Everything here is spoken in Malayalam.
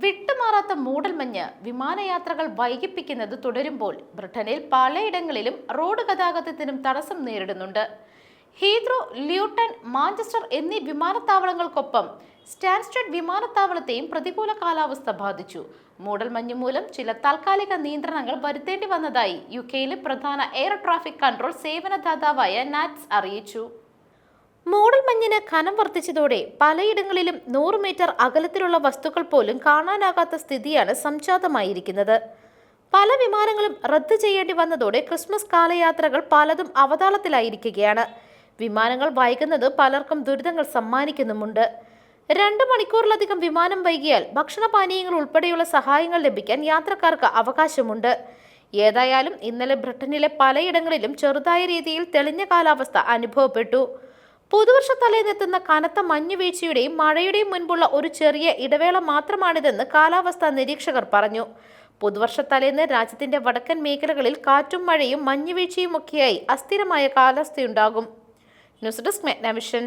വിട്ടുമാറാത്ത മൂടൽമഞ്ഞ് വിമാനയാത്രകൾ വൈകിപ്പിക്കുന്നത് തുടരുമ്പോൾ ബ്രിട്ടനിൽ പലയിടങ്ങളിലും റോഡ് ഗതാഗതത്തിനും തടസ്സം നേരിടുന്നുണ്ട്. ഹീത്രോ ല്യൂട്ടൺ മാഞ്ചസ്റ്റർ എന്നീ വിമാനത്താവളങ്ങൾക്കൊപ്പം സ്റ്റാൻസ്റ്റഡ് വിമാനത്താവളത്തെയും പ്രതികൂല കാലാവസ്ഥ ബാധിച്ചു. മൂടൽമഞ്ഞ് മൂലം ചില താൽക്കാലിക നിയന്ത്രണങ്ങൾ വരുത്തേണ്ടി വന്നതായി യു കെയിലെ പ്രധാന എയർ ട്രാഫിക് കൺട്രോൾ സേവനദാതാവായ നാറ്റ്സ് അറിയിച്ചു. മൂടൽമഞ്ഞിന് കനം വർദ്ധിച്ചതോടെ പലയിടങ്ങളിലും നൂറ് മീറ്റർ അകലത്തിലുള്ള വസ്തുക്കൾ പോലും കാണാനാകാത്ത സ്ഥിതിയാണ് സംജാതമായിരിക്കുന്നത്. പല വിമാനങ്ങളും റദ്ദ് ചെയ്യേണ്ടി വന്നതോടെ ക്രിസ്മസ് കാലയാത്രകൾ പലതും അവതാളത്തിലായിരിക്കുകയാണ്. വിമാനങ്ങൾ വൈകുന്നത് പലർക്കും ദുരിതങ്ങൾ സമ്മാനിക്കുന്നുമുണ്ട്. രണ്ട് മണിക്കൂറിലധികം വിമാനം വൈകിയാൽ ഭക്ഷണപാനീയങ്ങൾ ഉൾപ്പെടെയുള്ള സഹായങ്ങൾ ലഭിക്കാൻ യാത്രക്കാർക്ക് അവകാശമുണ്ട്. ഏതായാലും ഇന്നലെ ബ്രിട്ടനിലെ പലയിടങ്ങളിലും ചെറുതായ രീതിയിൽ തെളിഞ്ഞ കാലാവസ്ഥ അനുഭവപ്പെട്ടു. പുതുവർഷ തലേന്നെത്തുന്ന കനത്ത മഞ്ഞുവീഴ്ചയുടെയും മഴയുടെയും മുൻപുള്ള ഒരു ചെറിയ ഇടവേള മാത്രമാണിതെന്ന് കാലാവസ്ഥാ നിരീക്ഷകർ പറഞ്ഞു. പുതുവർഷ തലേന്ന് രാജ്യത്തിന്റെ വടക്കൻ മേഖലകളിൽ കാറ്റും മഴയും മഞ്ഞുവീഴ്ചയും ഒക്കെയായി അസ്ഥിരമായ കാലാവസ്ഥയുണ്ടാകും. News desk മെഗ്നവിഷൻ.